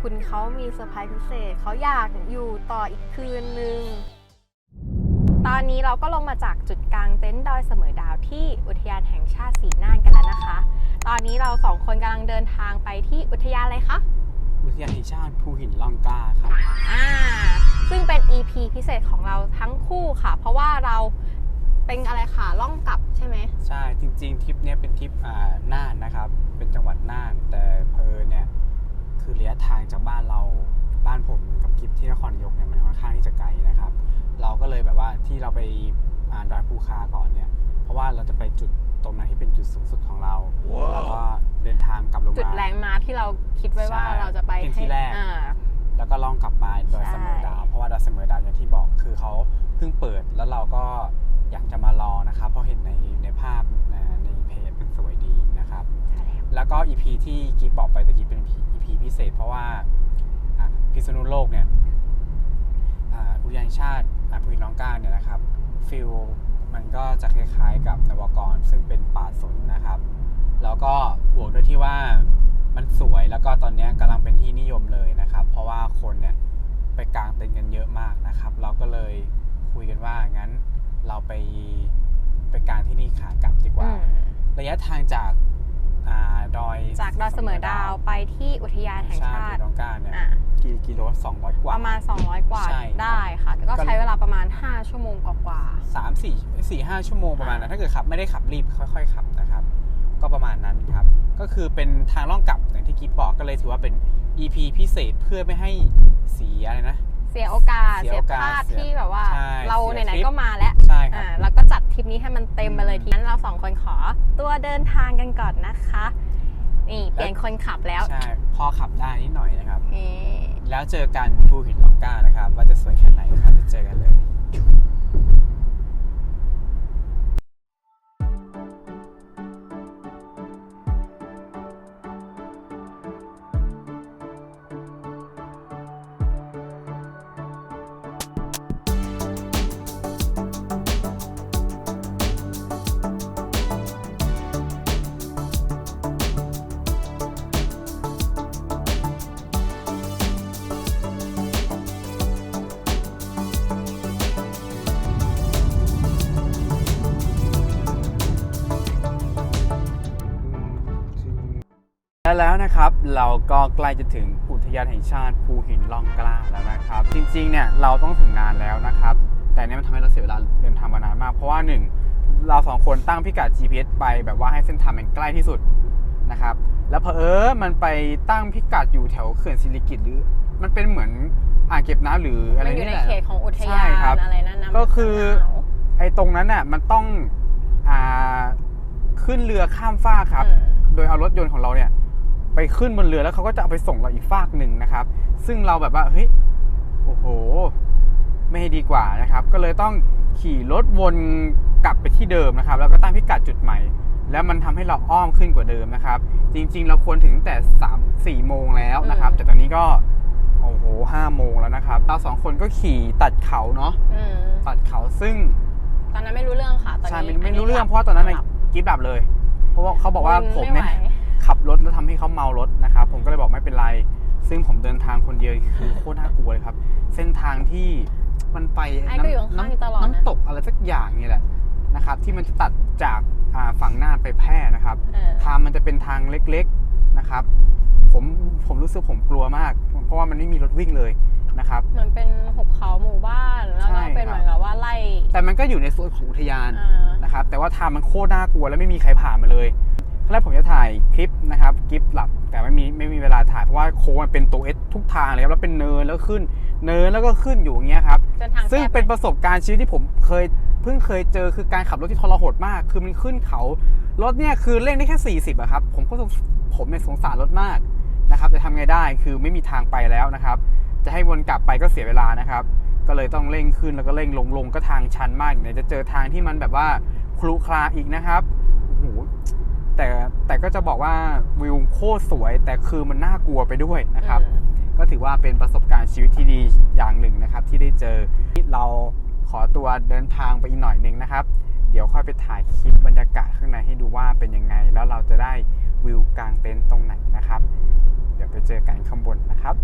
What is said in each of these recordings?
คุณเขามีเซอร์ไพรส์พิเศษเขาอยากอยู่ต่ออีกคืนนึง ตอนนี้เราก็ลงมาจากจุดกลางเต็นท์ดอยเสมอดาวที่อุทยานแห่งชาติสีน่านกันแล้วนะคะ ตอนนี้เราสองคนกำลังเดินทางไปที่อุทยานอะไรคะ อุทยานแห่งชาติภูหินล่องกล้าครับอ่าซึ่งเป็น EP พิเศษของเราทั้งคู่ค่ะ เพราะว่าเราเป็นอะไรค่ะล่องกลับใช่ไหม ใช่จริงๆทริปเนี้ยเป็นทริปอ่าน่านนะครับ เป็นจังหวัดน่านแต่เพอเนี่ย คือระยะทางจากบ้านเราบ้านผมกับกิฟที่นครนายกเนี่ยมันค่อนข้างที่จะไกลนะครับ เราก็เลยแบบว่าที่เราไปอ่าดอยภูคาก่อนเนี่ย เพราะว่าเราจะไปจุดตรงนั้นที่เป็นจุดสูงสุดของเราแล้วก็เดินทางกลับลงมาจุดแรงมาที่เราคิดไว้ว่าใช่เราจะไปเป็นที่แรกอ่าแล้วก็ล่องกลับมาดอยใช่เสมอดาว เพราะว่าดอยเสมอดาวอย่างที่บอกคือเขาเพิ่งเปิดแล้วเราก็อยากจะมารอนะครับเพราะเห็นในในภาพนะในเพจมันสวยดีนะครับ ใช่ แล้วแล้วก็ EP ที่กีบอกไปตะกี้เป็น EP พิเศษ เพราะว่าอะพิษณุโลกเนี่ยอ่าอุทยานแห่งชาติอะภูหินร่องกล้าเนี่ยนะครับฟิลมันก็จะคล้ายๆกับนวกรซึ่งเป็นป่าสนนะครับ แล้วก็บวกด้วยที่ว่ามันสวยแล้วก็ตอนเนี้ยกำลังเป็นที่นิยมเลยนะครับ เพราะว่าคนเนี่ยไปกางเต็นท์กันเยอะมากนะครับ เราก็เลยคุยกันว่างั้นเราไปไปกางที่นี่ขากลับดีกว่าอืมระยะทางจากอ่า ดอยจากดอยเสมอดาวไปที่อุทยานแห่งชาติน้องก้าเนี่ยอะกี่กิโลสองร้อยกว่า ประมาณ 200 กว่าใช่ได้ค่ะก็ก็ใช้เวลาประมาณ 5 ชั่วโมงกว่าสามสี่สี่ห้าชั่วโมงประมาณนั้นอ่าถ้าเกิดขับไม่ได้ขับรีบค่อย ๆ ขับนะครับ ก็ประมาณนั้นครับ ก็คือเป็นทางล่องกลับอย่างที่กิ๊บบอกก็เลยถือว่าเป็น EP พิเศษเพื่อไม่ให้เสียอะไรนะๆ เสียโอกาสเสียเสียโอกาสพลาดเสียที่แบบว่าใช่เราเสียไหนทริปๆก็มาแล้วใช่ครับอ่าแล้วก็จัดทริปนี้ให้มันเต็มไปเลยอืมทีนั้นเราสองคนขอตัวเดินทางกันก่อนนะคะ นี่เปลี่ยนคนขับแล้วใช่พอขับได้นิดหน่อยนะครับเอ๊ะแล้วเจอกันภูหินล่องกล้านะครับ ว่าจะสวยแค่ไหนครับไปเจอกันเลย และแล้วนะครับเราก็ใกล้จะถึงอุทยานแห่งชาติภูหินล่องกล้าแล้วนะครับ จริงๆเนี่ยเราต้องถึงนานแล้วนะครับ แต่เนี่ยมันทำให้เราเสียเวลาเดินทางมานานมากเพราะว่าหนึ่งเราสองคนตั้งพิกัด GPS ไปแบบว่าให้เส้นทางมันใกล้ที่สุดนะครับ แล้วเพอเออมันไปตั้งพิกัดอยู่แถวเขื่อนศิริกิตหรือ มันเป็นเหมือนอ่างเก็บน้ำหรืออะไรมันอยู่นี่ในแหละเขตของอุทใช่ยาครับนอะไรนั่นนะก็คือมะนาวไอ้ตรงนั้นน่ะมันต้องอ่าขึ้นเรือข้ามฟากครับอืมโดยเอารถยนต์ของเราเนี่ย ไปขึ้นบนเรือแล้วเขาก็จะเอาไปส่งเราอีกฟากหนึ่งนะครับ ซึ่งเราแบบว่าเฮ้ยโอ้โห ไม่ให้ดีกว่านะครับ ก็เลยต้องขี่รถวนกลับไปที่เดิมนะครับ แล้วก็ตั้งพิกัดจุดใหม่ แล้วมันทำให้เราอ้อมขึ้นกว่าเดิมนะครับ จริง ๆ เราควรถึงแต่3 4โมงแล้วนะครับอืมแต่ตอนนี้ก็โอ้โหห้าโมงแล้วนะครับเราสองคนก็ขี่ตัดเขาเนาะอืมตัดเขาซึ่ง ตอนนั้นไม่รู้เรื่องค่ะตอนใช่นี้ไม่ไม่รู้เรื่องเพราะว่าตอนนั้นน่ะหลับกิ๊บดับเลย เพราะว่าเขาบอกว่ามึนผมไไหเนี่วย ขับรถแล้วทำให้เขาเมารถนะครับ ผมก็เลยบอกไม่เป็นไร ซึ่งผมเดินทางคนเดียวคือโคตรน่ากลัวเลยครับ เส้นทางที่มันไปไอ้ก็อยู่ข้างๆอยู่ตลอดนะน้ำตกอะไรสักอย่างนี่แหละนะครับ ที่มันจะตัดจากอ่าฝั่งน่านไปแพร่นะครับเออทางมันจะเป็นทางเล็กๆนะครับ ผมผมรู้สึกผมกลัวมาก เพราะว่ามันไม่มีรถวิ่งเลยนะครับเหมือนเป็นหุบเขาหมู่บ้านแล้วใช่ก็เป็นครับเหมือนกับว่าไล่แต่มันก็อยู่ในโซนของอุทยานอ่านะครับ แต่ว่าทางมันโคตรน่ากลัวและไม่มีใครผ่านมาเลยครั้ง แรกผมจะถ่ายคลิปนะครับคลิปหลับแต่ไม่มีไม่มีเวลาถ่ายเพราะว่าโค้งมันเป็นตัวเอสทุกทางเลยครับแล้วเป็นเนินแล้วขึ้นเนินแล้วก็ขึ้นอยู่อย่างเงี้ยครับจนทางซึ่งแคบเป็นไหมประสบการณ์ชีวิตที่ผมเคยเพิ่งเคยเจอคือการขับรถที่ทรหดมาก คือมันขึ้นเขารถเนี่ยคือเร่งได้แค่ 40อะครับผมก็สงผมเนี่ยสงสารรถมากนะครับแต่ทำไงได้คือไม่มีทางไปแล้วนะครับ จะให้วนกลับไปก็เสียเวลานะครับ ก็เลยต้องเร่งขึ้นแล้วก็เร่งลงลงก็ทางชันมากเนี่ยจะเจอทางที่มันแบบว่าคลุคลาอีกนะครับโอ้โห แต่แต่ก็จะบอกว่าวิวโคตรสวย แต่คือมันน่ากลัวไปด้วยนะครับอืมก็ถือว่าเป็นประสบการณ์ชีวิตที่ดีอย่างหนึ่งนะครับ ที่ได้เจอเราขอตัวเดินทางไปอีกหน่อยหนึ่งนะครับ เดี๋ยวค่อยไปถ่ายคลิปบรรยากาศข้างในให้ดูว่าเป็นยังไง แล้วเราจะได้วิวกลางเต็นท์ตรงไหนนะครับ เดี๋ยวไปเจอกันข้างบนนะครับ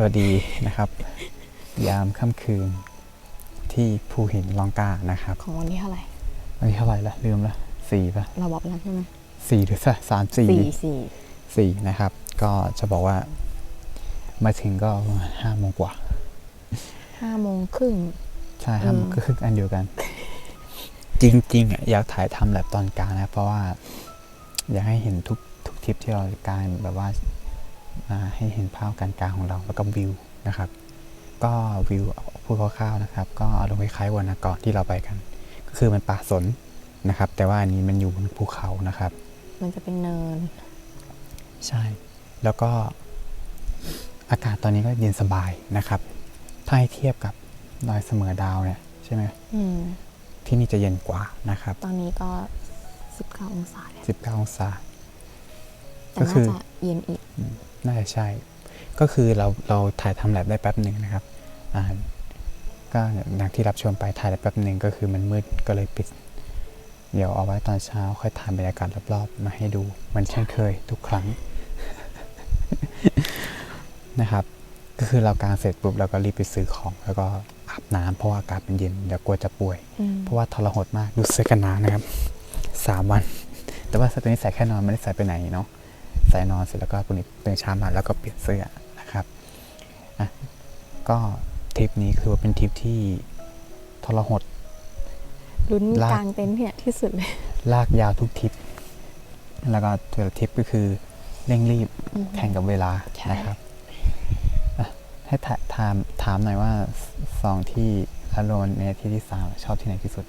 สวัสสวัสดีนะครับ ยามค่ำคืนที่ภูหินลองกานะครับของวันที่เท่าไหร่วันนี้เท่าไหร่ละลืมละสี่ปะเราบอกแล้วใช่ไหมสี่หรือสามสี่สี่สี่สี่นะครับ ก็จะบอกว่า มาถึงก็ประมาณห้าโมงกว่าห้าโมงครึ่งใช่ห้าโมงอืมก็คืออันเดียวกัน จริงๆอะอยากถ่ายทำแบบตอนกลางนะ เพราะว่า อยากให้เห็นทุกทุกทริปที่เรากางแบบว่าอ่า ให้เห็นภาพการกลางของเราแล้วก็วิวนะครับ ก็วิวพูดคร่าวๆนะครับ ก็อารมณ์คล้ายๆวันก่อนที่เราไปกัน ก็คือมันป่าสนนะครับ แต่ว่าอันนี้มันอยู่บนภูเขานะครับ มันจะเป็นเนิน ใช่ แล้วก็อากาศตอนนี้ก็เย็นสบายนะครับ ถ้าให้เทียบกับดอยเสมอดาวเนี่ยใช่ไหมอืมที่นี่จะเย็นกว่านะครับ ตอนนี้ก็สิบเก้าองศาแล้ว19 องศา แต่ก็คืน่าอจะเย็นอีกน่าจะใช่ ก็คือเราเราถ่ายทำแลบได้แป๊บหนึ่งนะครับอ่าก็อย่างที่รับชมไปถ่ายได้แป๊บหนึ่งก็คือมันมืดก็เลยปิด เดี๋ยวเอาไว้ตอนเช้าค่อยถ่ายบรรยากาศรอบๆ มาให้ดูเหมันเช่นเคยทุกครั้งนะครับ ก็คือเรากางเสร็จปุ๊บเราก็รีบไปซื้อของ แล้วก็อาบน้ำเพราะว่าอากาศมันเย็นเดี๋ยวกลัวจะป่วยอืมเพราะว่าทรหดมากดูเสื้อกันหนาวนะครับสามวัน แต่ว่าเสื้อตัวนี้ใส่แค่นอนไม่ได้ใส่ไปไหนเนาะ ใส่นอนเสร็จแล้วก็พรุ่งนี้ตื่นเช้ามาแล้วก็เปลี่ยนเสื้อนะครับอะก็ทริปนี้คือว่าเป็นทริปที่ทรหด ลุ้นลาก กลางเต็นท์เนี่ยที่สุดเลย ลากยาวทุกทริป แล้วก็แต่ละทริปก็คือเร่งรีบอืมแข่งกับเวลาใช่ นะครับอะให้ถาถามถามหน่อยว่าสองที่ละโลนในที่ที่สามชอบที่ไหนที่สุด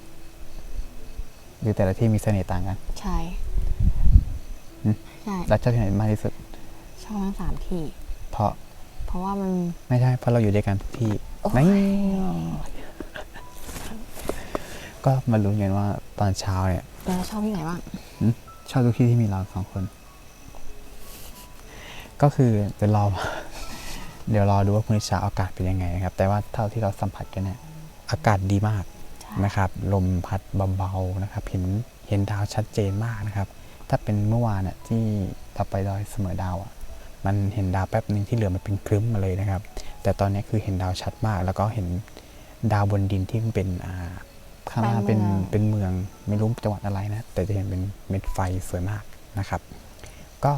หรือแต่ละที่มีเสน่ห์ต่างกัน ใช่อืม ใช่แล้วชอบที่ไหนมากที่สุด ชอบทั้งสามที่ เพราะเพราะว่ามัน ไม่ใช่เพราะเราอยู่ด้วยกันทุกที่โอ้ยนี่ก็มาลุ้นกันว่าตอนเช้าเนี่ยเราชอบที่ไหนบ้างชอบทุกที่ที่มีเราสองคน ก็คือเดี๋ยวรอ เดี๋ยวรอดูว่าพรุ่งนี้เช้าอากาศเป็นยังไงนะครับ แต่ว่าเท่าที่เราสัมผัสกันเนี่ยอากาศดีมากใช่นะครับ ลมพัดเบาๆนะครับ เห็นเห็นดาวชัดเจนมากนะครับ ถ้าเป็นเมื่อวานน่ะที่เราไปดอยเสมอดาวอะมันเห็นดาวแป๊บหนึ่งที่เหลือมันเป็นครึ้มมาเลยนะครับ แต่ตอนนี้คือเห็นดาวชัดมาก แล้วก็เห็นดาวบนดินที่มันเป็นอ่าข้างหน้าเป็นเป็นเมืองไม่รู้จังหวัดอะไรนะ แต่จะเห็นเป็นเม็ดไฟสวยมากนะครับ ก็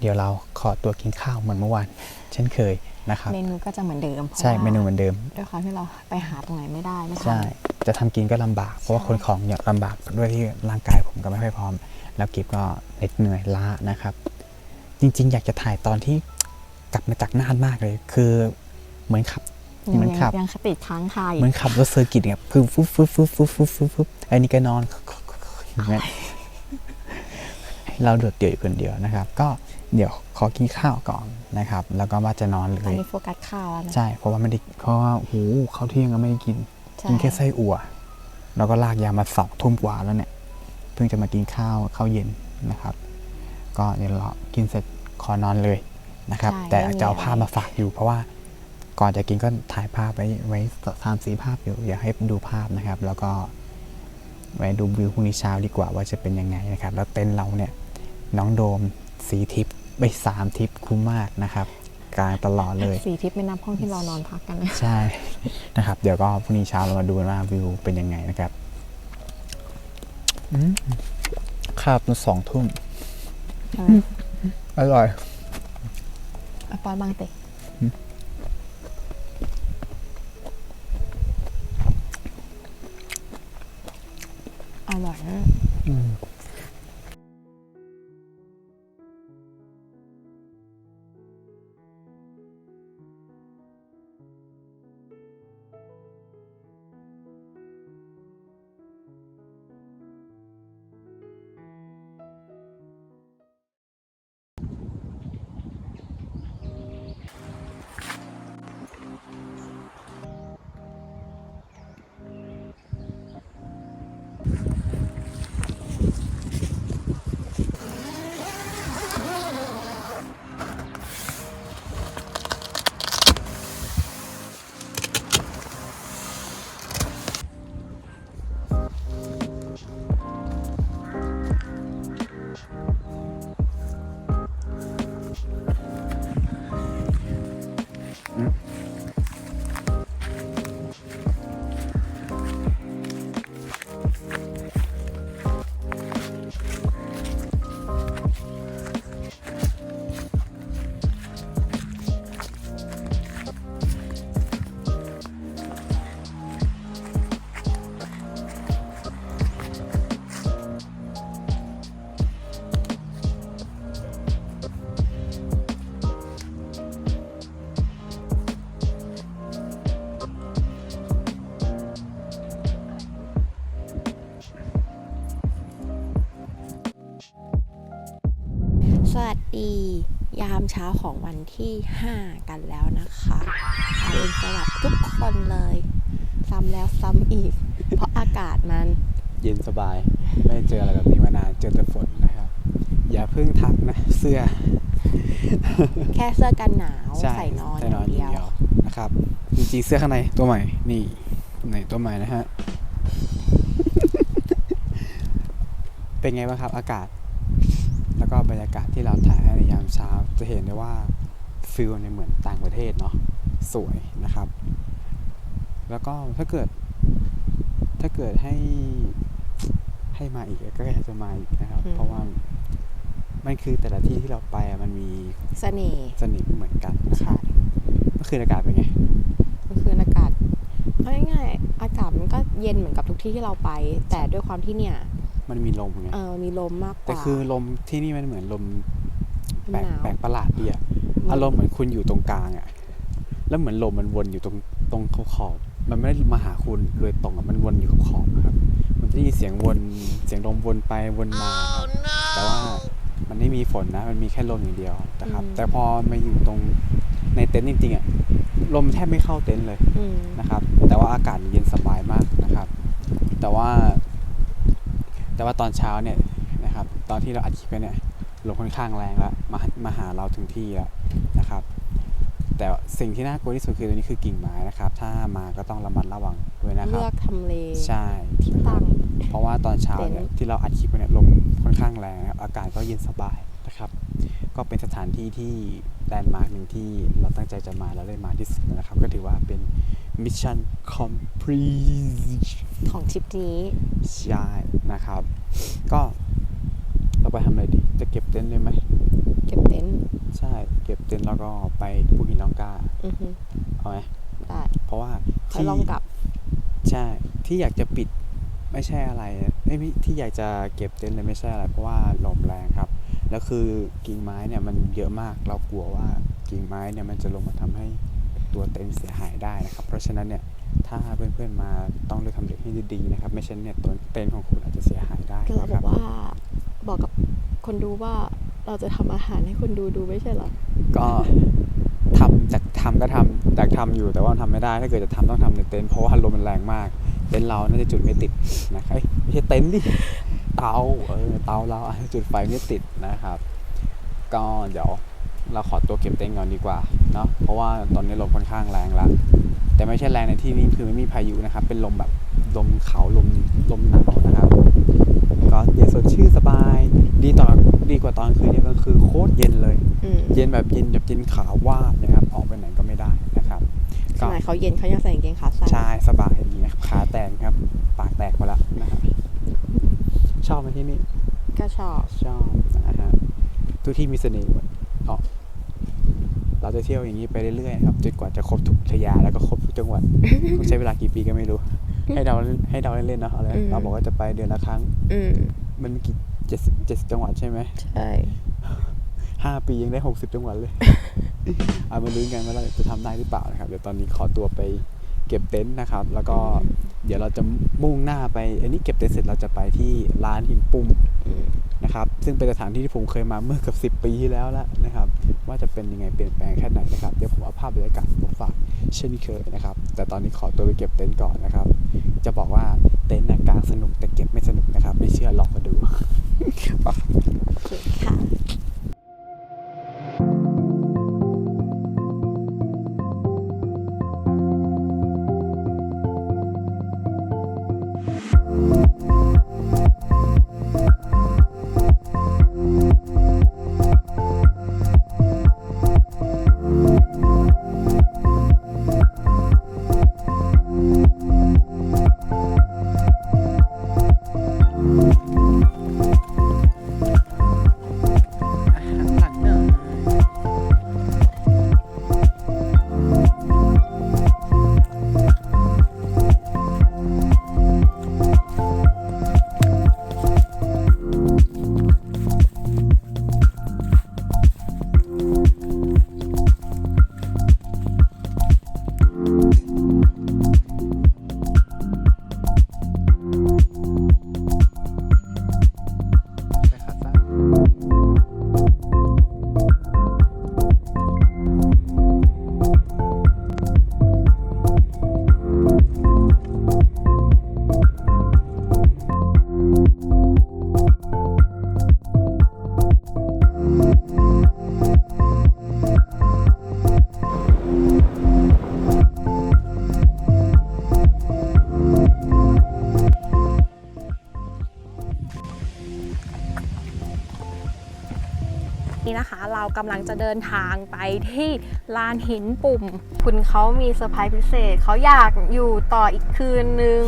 เดี๋ยวเราขอตัวกินข้าวเหมือนเมื่อวานเช่นเคยนะครับเมนูก็จะเหมือนเดิมพราะใช่ว่าเมนูเหมือนเดิมด้วยความที่เราไปหาตรงไหนไม่ได้ไม่ทันใช่ จะทำกินก็ลำบาก เพราะว่าใช่คนของเนี่ยลำบากด้วยที่ร่างกายผมก็ไม่ค่อยพร้อม แล้วกิฟก็เหน็ดเหนื่อยล้านะครับ จริง ๆ อยากจะถ่ายตอนที่กลับมาจากน่านมากเลย คือเหมือนขับยังเหมือนขับยังคติดค้างคาอเหยู่มือนขับรถเซอร์กิตเนี่ยคือฟุ๊บฟุ๊บฟุ๊บฟุ๊บฟุ๊บฟุ๊บฟุ๊บไอ้นี่ก็นอนอย่างเงี้ยเราโดดเดี่ยวอยู่คนเดียวนะครับ ก็เดี๋ยวขอกินข้าวก่อนนะครับ แล้วก็ว่าจะนอนเลตอนยนี้โฟกัสข้าวแล้วนะใช่เพราะว่าไม่ได้เพราะว่าโอ้โหข้าวเที่ยงก็ไม่ได้กินใช่ กินแค่ไส้อั่ว แล้วก็ลากยามาสองทุ่มกว่าแล้วเนี่ยพิ่งจะมากินข้าวข้าวเย็นนะครับ ก็เดี๋ยวเรากินเสร็จขอนอนเลยนะครับใช่แต่ไม่มีจะเอาอะไรภาพมาฝากอยู่เพราะว่าก่อนจะกินก็ถ่ายภาพไว้ไว้สามสี่ภาพอยู่อยากให้ดูภาพนะครับ แล้วก็ไว้ดูวิวพรุ่งนี้เช้าดีกว่าว่าจะเป็นยังไงนะครับ แล้วเต็นท์เราเนี่ยน้องโดมสีทิปไปสามทิปคุ้มมากนะครับ กลางตลอดเลยสีทิพย์ไม่นับห้องที่เรานอนพักกันนะใช่นะครับ เดี๋ยวก็พรุ่งนี้เช้าเรามาดูกันว่าวิวเป็นยังไงนะครับอืมครับสองทุ่มอร่อยอะปอนบางเตะอืมอร่อยนะ ช้าของวันที่ 5 กันแล้วนะคะอรุณสวัสดิ์ทุกคนเลย ซ้ำแล้วซ้ำอีก เพราะอากาศมัน เย็นสบาย ไม่เจออะไรแบบนี้มานาน เจอแต่ฝนนะครับ อย่าเพิ่งทักนะ เสื้อ แค่เสื้อกันหนาวใช่ใส่นอนใส่อนย่างอเดีย่างยวเดียวนะครับ จริงๆเสื้อข้างในตัวใหม่ นี่ไหนตัวใหม่นะฮะ เป็นไงบ้างครับอากาศแล้ว ก็บรรยากาศที่เราถ่ายให้ในยามเช้า จะเห็นได้ว่าฟิลเนี่ยเหมือนต่างประเทศเนาะสวยนะครับ แล้วก็ถ้าเกิด ถ้าเกิดให้ให้มาอีกก็อยากจะมาอีกนะครับอืมเพราะว่ามันคือแต่ละที่ที่เราไปอะมันมีเสน่ห์สนิมเหมือนกันนะคใช่รับเมื่อคืนอากาศเป็นไงมันคืออากาศเอาง่ายๆอากาศมันก็เย็นเหมือนกับทุกที่ที่เราไป แต่ด้วยความที่เนี่ย มันมีลมไงเออมีลมมากกแต่ว่าคือลมที่นี่มันเหมือนลมแปลกหนาวแปลกประหลาดดีอะอารมณ์เหมือนคุณอยู่ตรงกลางอะแล้วเหมือนลมมันวนอยู่ตรงตรงขอบๆมันไม่ได้มาหาคุณโดยตรงอะมันวนอยู่ขอบๆนะครับ มันจะได้ยินเสียงวนเสียงลมวนไปวนมาครับแต่ว่ามันไม่มีฝนนะ มันมีแค่ลมอย่างเดียวนะครับ แต่พอมาอยู่ตรงในเต็นท์จริงๆอะลมแทบไม่เข้าเต็นท์เลยอืมนะครับ แต่ว่าอากาศเย็นสบายมากนะครับ แต่ว่า แต่ว่าตอนเช้าเนี่ยนะครับ ตอนที่เราอัดคลิปไปเนี่ยลมค่อนข้างแรงแล้วมามาหาเราถึงที่แล้วนะครับ แต่สิ่งที่น่ากลัวที่สุดคือตัวนี้คือกิ่งไม้นะครับ ถ้ามาก็ต้องระมัดระวังด้วยนะคเลืรัอบกทำเลใช่ที่ตั้งเพราะว่าตอนเช้าเนี่ยเต็นท์ที่เราอัดคลิปไปเนี่ยลมค่อนข้างแรงนะครับอากาศก็เย็นสบายนะครับ ก็เป็นสถานที่ที่ แลนด์มาร์กหนึ่งที่เราตั้งใจจะมาแล้วเลยมาที่สุดนะครับ ก็ถือว่าเป็นมิชชั่นคอมพลีทของทริปนี้ ใช่นะครับ ก็เราไปทำอะไรดี จะเก็บเต็นท์เลยไหม เก็บเต็นท์ใช่ เก็บเต็นท์แล้วก็ไปภูหินล่องกล้าอือฮึเอาไหมได้เพราะว่าค่อยที่ลองกลับ ใช่ ที่อยากจะปิดไม่ใช่อะไรเอ้ยไม่ที่อยากจะเก็บเต็นท์เลยไม่ใช่อะไร เพราะว่าลมแรงครับ แล้วคือกิ่งไม้เนี่ยมันเยอะมากเรากลัวว่ากิ่งไม้เนี่ยมันจะลงมาทำให้ตัวเต็นท์เสียหายได้นะครับ เพราะฉะนั้นเนี่ยถ้าเพื่อนๆมาต้องเลือกทำเลให้ดีๆนะครับไม่เช่นเนี่ยตัวเต็นท์ของคุณอาจจะเสียหายได้คือเรานะบคอรับกว่าบอกกับคนดูว่าเราจะทำอาหารให้คนดูดูไม่ใช่เหรอก็ทำจากทำก็ทำจากทำอยู่แต่ว่าทำไม่ได้ ถ้าเกิดจะทำต้องทำในเต็นท์เพราะว่าลมมันแรงมาก เต็นท์เราน่าจะจุดไม่ติดนะครับเอ้ยไม่ใช่เต็นท์ดิ เตาเออเตาเราอาจจะจุดไฟไม่ติดนะครับ ก็เดี๋ยวเราขอตัวเก็บเต็นท์ก่อนดีกว่าเนาะเพราะว่าตอนนี้ลมค่อนข้างแรงละแต่ไม่ใช่แรงในที่นี้คือไม่มีพายุนะครับ เป็นลมแบบลมเขาลมลมหนาวนะครับก็เย็นสดชื่นสบาย ดีตอนดีกว่าตอนคืนนี้ก็คือโคตรเย็นเลยอืมเย็นแบบเย็นแบบเย็นขาววาบนะครับ ออกไปไหนก็ไม่ได้นะครับสมัยเขาเย็นเขายังใส่กางเกงขาสั้นใช่สบายดีนะครับขาแตกครับ ปากแตกมาแล้วนะครับ ชอบไหมที่นี่ ก็ชอบ ชอบนะฮะทุกที่มีเสน่ห์หมดอ๋อเราจะเที่ยวอย่างนี้ไปเรื่อยๆครับจนกว่าจะครบทุกทะยาแล้วก็ครบทุกจังหวัดต้องใช้เวลากี่ปีก็ไม่รู้ ให้เราให้เราเล่นๆเนาะเอาเลยอืมเราบอกว่าจะไปเดือนละครั้งอืมมันมีกี่เจ็ดสิบเจ็ดสิบจังหวัดใช่ไหมใช่ห้าปียังได้หกสิบจังหวัดเลยเอามาลุ้นกันว่าเราจะทำได้หรือเปล่านะครับเดี๋ยวตอนนี้ขอตัวไป เก็บเต็นท์นะครับ แล้วก็เดี๋ยวเราจะมุ่งหน้าไป อันนี้เก็บเต็นท์เสร็จเราจะไปที่ร้านหินปุ่มอืมนะครับ ซึ่งเป็นสถานที่ที่ผมเคยมาเมื่อเกือบสิบ10 ปีที่แล้วแล้วนะครับ ว่าจะเป็นยังไงเปลี่ยนแปลงแค่ไหนนะครับ เดี๋ยวผมเอาภาพบรรยากาศมาฝากเช่นเคยนะครับ แต่ตอนนี้ขอตัวไปเก็บเต็นท์ก่อนนะครับ จะบอกว่าเต็นท์นะกลางสนุกแต่เก็บไม่สนุกนะครับ ไม่เชื่อลองมาดูไปโอเคค่ะ กำลังจะเดินทางไปที่ลานหินปุ่ม คุณเขามีเซอร์ไพรส์พิเศษเขาอยากอยู่ต่ออีกคืนนึง